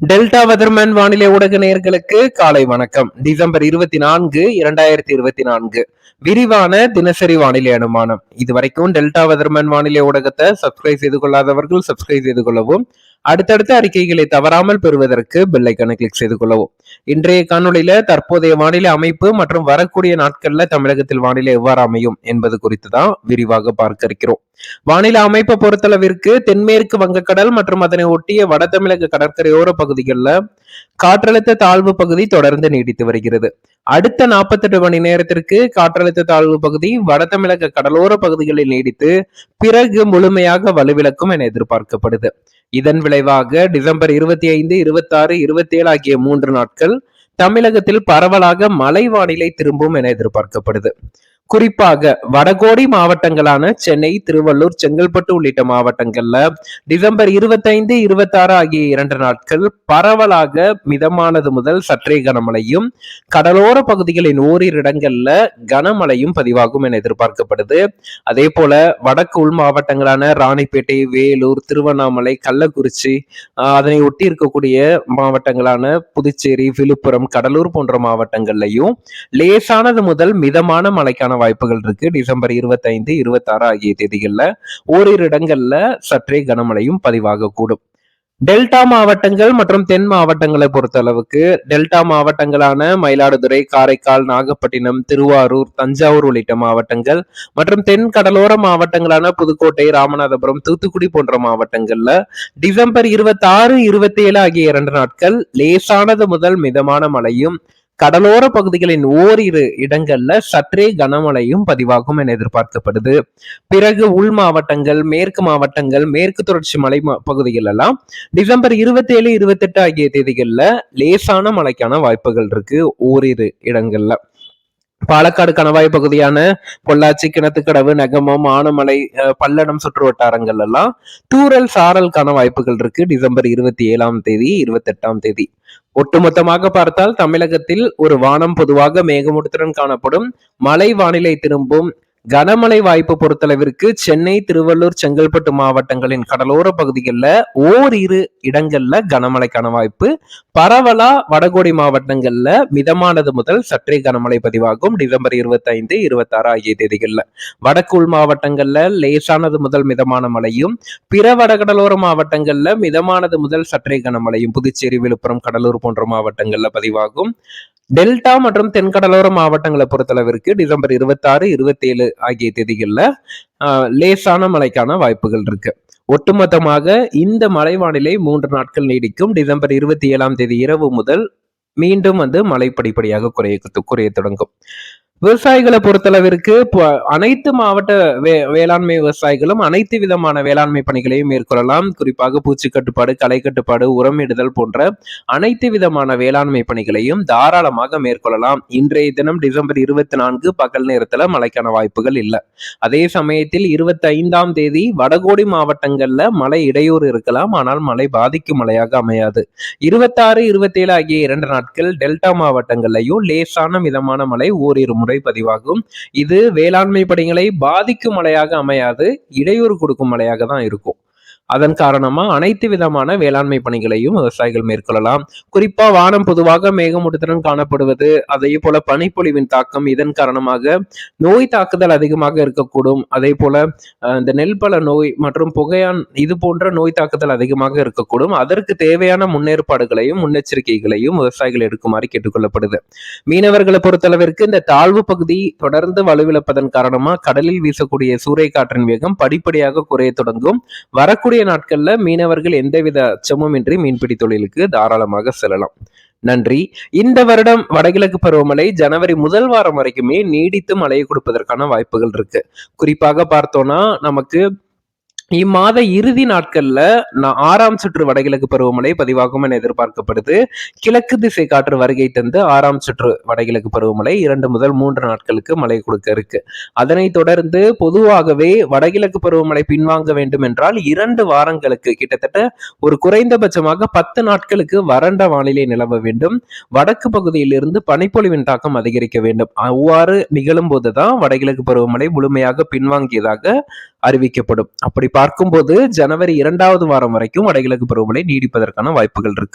Delta weatherman வானிலை ஊடக நேர்களுக்கு காலை வணக்கம். டிசம்பர் இருபத்தி நான்கு இரண்டாயிரத்தி இருபத்தி நான்கு. விரிவான தினசரி வானிலை அனுமானம். இதுவரைக்கும் டெல்டா வெதர்மேன் வானிலை ஊடகத்தை சப்ஸ்கிரைப் செய்து கொள்ளாதவர்கள் சப்ஸ்கிரைப் செய்து கொள்ளவும் அடுத்தடுத்த அறிக்கைகளை தவறாமல் பெறுவதற்கு பெல்லைக்கனை கிளிக் செய்து கொள்ளவும். இன்றைய காணொலியில தற்போதைய வானிலை அமைப்பு மற்றும் வரக்கூடிய நாட்கள்ல தமிழகத்தில் வானிலை எவ்வாறு அமையும் என்பது குறித்து தான் விரிவாக பார்க்க இருக்கிறோம். வானிலை அமைப்பை பொறுத்தளவிற்கு தென்மேற்கு வங்கக்கடல் மற்றும் அதனை ஒட்டிய வட தமிழக கடற்கரையோர பகுதிகளில் காற்றழுத்த தாழ்வு பகுதி தொடர்ந்து நீடித்து வருகிறது. அடுத்த நாற்பத்தெட்டு மணி நேரத்திற்கு காற்றழுத்த தாழ்வு பகுதி வட தமிழக கடலோர பகுதிகளில் நீடித்து பிறகு முழுமையாக வலுவிழக்கும் என எதிர்பார்க்கப்படுது. இதன் விளைவாக டிசம்பர் இருபத்தி ஐந்து இருபத்தி ஆறு இருபத்தி ஏழு ஆகிய மூன்று நாட்கள் தமிழகத்தில் பரவலாக மழை வானிலை திரும்பும் என எதிர்பார்க்கப்படுது. குறிப்பாக வடகோடி மாவட்டங்களான சென்னை திருவள்ளூர் செங்கல்பட்டு உள்ளிட்ட மாவட்டங்கள்ல டிசம்பர் இருபத்தைந்து இருபத்தாறு ஆகிய இரண்டு நாட்கள் பரவலாக மிதமானது முதல் சற்றே கனமழையும் கடலோர பகுதிகளின் ஓரிரு இடங்கள்ல கனமழையும் பதிவாகும் என எதிர்பார்க்கப்படுது. அதே போல வடக்கு உள் மாவட்டங்களான ராணிப்பேட்டை வேலூர் திருவண்ணாமலை கள்ளக்குறிச்சி அதனை ஒட்டி இருக்கக்கூடிய மாவட்டங்களான புதுச்சேரி விழுப்புரம் கடலூர் போன்ற மாவட்டங்கள்லையும் லேசானது முதல் மிதமான மழைக்கான வாய்ப்புகள் இருக்கு. டிசம்பர் இருபத்தைந்து இருபத்தி ஆறு ஆகிய தேதிகளில் ஓரிரு இடங்கள்ல சற்றே கனமழையும் பதிவாகக்கூடும் டெல்டா மாவட்டங்கள் மற்றும் தென் மாவட்டங்களை பொறுத்த அளவுக்கு டெல்டா மாவட்டங்களான மயிலாடுதுறை காரைக்கால் நாகப்பட்டினம் திருவாரூர் தஞ்சாவூர் உள்ளிட்ட மாவட்டங்கள் மற்றும் தென் கடலோர மாவட்டங்களான புதுக்கோட்டை ராமநாதபுரம் தூத்துக்குடி போன்ற மாவட்டங்கள்ல டிசம்பர் இருபத்தி ஆறு இருபத்தி ஏழு ஆகிய இரண்டு நாட்கள் லேசானது முதல் மிதமான மழையும் கடலோர பகுதிகளின் ஓரிரு இடங்கள்ல சற்றே கனமழையும் பதிவாகும் என எதிர்பார்க்கப்படுது. பிறகு உள் மாவட்டங்கள் மேற்கு மாவட்டங்கள் மேற்கு தொடர்ச்சி மலை பகுதிகள் எல்லாம் டிசம்பர் இருபத்தி ஏழு இருபத்தி எட்டு ஆகிய தேதிகளில் லேசான மழைக்கான வாய்ப்புகள் இருக்கு ஓரிரு இடங்கள்ல. பாலக்காடு கணவாய் பகுதியான பொள்ளாச்சி கிணத்துக்கடவு நெகமம் ஆனமலை பல்லடம் சுற்று வட்டாரங்கள் எல்லாம் தூரல் சாரலுக்கான வாய்ப்புகள் இருக்கு. டிசம்பர் இருபத்தி ஏழாம் தேதி இருபத்தி எட்டாம் தேதி. ஒட்டுமொத்தமாக பார்த்தால் தமிழகத்தில் ஒரு வானம் பொதுவாக மேகமூட்டத்துடன் காணப்படும். மழை வானிலை திரும்பும். கனமழை வாய்ப்பு பொறுத்தளவிற்கு சென்னை திருவள்ளூர் செங்கல்பட்டு மாவட்டங்களின் கடலோர பகுதிகளில் ஓரிரு இடங்கள்ல கனமழைக்கான வாய்ப்பு. பரவலா வடகோடி மாவட்டங்கள்ல மிதமானது முதல் சற்றே கனமழை பதிவாகும். டிசம்பர் இருபத்தி ஐந்து இருபத்தி ஆறு ஆகிய தேதிகளில். வடக்குள் மாவட்டங்கள்ல லேசானது முதல் மிதமான மழையும் பிற வடகடலோர மாவட்டங்கள்ல மிதமானது முதல் சற்றே கனமழையும் புதுச்சேரி விழுப்புரம் கடலூர் போன்ற மாவட்டங்கள்ல பதிவாகும். டெல்டா மற்றும் தென்கடலோர மாவட்டங்களை பொறுத்தளவிற்கு டிசம்பர் இருபத்தி ஆறு இருபத்தி ஏழு ஆகிய தேதிகளில் லேசான மழைக்கான வாய்ப்புகள் இருக்கு. ஒட்டுமொத்தமாக இந்த மழை வானிலை மூன்று நாட்கள் நீடிக்கும். டிசம்பர் இருபத்தி ஏழாம் தேதி இரவு முதல் மீண்டும் வந்து மழை படிப்படியாக குறைய குறைய தொடங்கும். விவசாயிகளை பொறுத்தளவிற்கு அனைத்து மாவட்ட வே வேளாண்மை விவசாயிகளும் அனைத்து விதமான வேளாண்மை பணிகளையும் மேற்கொள்ளலாம். குறிப்பாக பூச்சி கட்டுப்பாடு களை கட்டுப்பாடு உரமிடுதல் போன்ற அனைத்து விதமான வேளாண்மை பணிகளையும் தாராளமாக மேற்கொள்ளலாம். இன்றைய தினம் டிசம்பர் இருபத்தி நான்கு பகல் நேரத்துல மழைக்கான வாய்ப்புகள் இல்லை. அதே சமயத்தில் இருபத்தி ஐந்தாம் தேதி வடகோடி மாவட்டங்கள்ல மழை இடையூறு இருக்கலாம். ஆனால் மழை பாதிக்கும் மழையாக அமையாது. இருபத்தாறு இருபத்தேழு ஆகிய இரண்டு நாட்கள் டெல்டா மாவட்டங்கள்லையும் லேசான மிதமான மழை ஓரிரு முறை பதிவாகும் இது வேளாண்மை பணிகளை பாதிக்கும் மழையாக அமையாது இடையூறு கொடுக்கும் மழையாக தான் இருக்கும். அதன் காரணமா அனைத்து விதமான வேளாண்மை பணிகளையும் விவசாயிகள் மேற்கொள்ளலாம். குறிப்பா வானம் பொதுவாக மேகமூட்டத்துடன் காணப்படுவது அதே போல பனிப்பொழிவின் தாக்கம் இதன் காரணமாக நோய் தாக்குதல் அதிகமாக இருக்கக்கூடும். அதே போல இந்த நெல்பல நோய் மற்றும் புகையான் இது போன்ற நோய் தாக்குதல் அதிகமாக இருக்கக்கூடும். அதற்கு தேவையான முன்னேற்பாடுகளையும் முன்னெச்சரிக்கைகளையும் விவசாயிகள் எடுக்குமாறு கேட்டுக்கொள்ளப்படுது. மீனவர்களை பொறுத்தளவிற்கு இந்த தாழ்வு பகுதி தொடர்ந்து வலுவிழப்பதன் காரணமா கடலில் வீசக்கூடிய சூறை காற்றின் வேகம் படிப்படியாக குறைய தொடங்கும். வரக்கூடிய வரக்கூடிய நாட்கள்ல மீனவர்கள் எந்தவித அச்சமும் இன்றி மீன்பிடி தொழிலுக்கு தாராளமாக செல்லலாம். நன்றி. இந்த வருடம் வடகிழக்கு பருவமழை ஜனவரி முதல் வாரம் வரைக்குமே நீடித்து மழையை கொடுப்பதற்கான வாய்ப்புகள் இருக்கு. குறிப்பாக பார்த்தோம்னா நமக்கு இம்மாத இறுதி நாட்கள்ல நான் ஆறாம் சுற்று வடகிழக்கு பருவமழை பதிவாகும் என எதிர்பார்க்கப்படுது. கிழக்கு திசை காற்று வருகை தந்து ஆறாம் சுற்று வடகிழக்கு பருவமழை இரண்டு முதல் மூன்று நாட்களுக்கு மழை கொடுக்க இருக்கு. அதனைத் தொடர்ந்து பொதுவாகவே வடகிழக்கு பருவமழை பின்வாங்க வேண்டும் என்றால் இரண்டு வாரங்களுக்கு கிட்டத்தட்ட ஒரு குறைந்தபட்சமாக பத்து நாட்களுக்கு வறண்ட வானிலை நிலவ வேண்டும். வடக்கு பகுதியிலிருந்து பனிப்பொழிவின் தாக்கம் அதிகரிக்க வேண்டும். அவ்வாறு நிகழும் போதுதான் வடகிழக்கு பருவமழை முழுமையாக பின்வாங்கியதாக அறிவிக்கப்படும். அப்படி பார்க்கும்போது ஜனவரி இரண்டாவது வாரம் வரைக்கும் வடகிழக்கு பருவமழை நீடிப்பதற்கான வாய்ப்புகள் இருக்கு.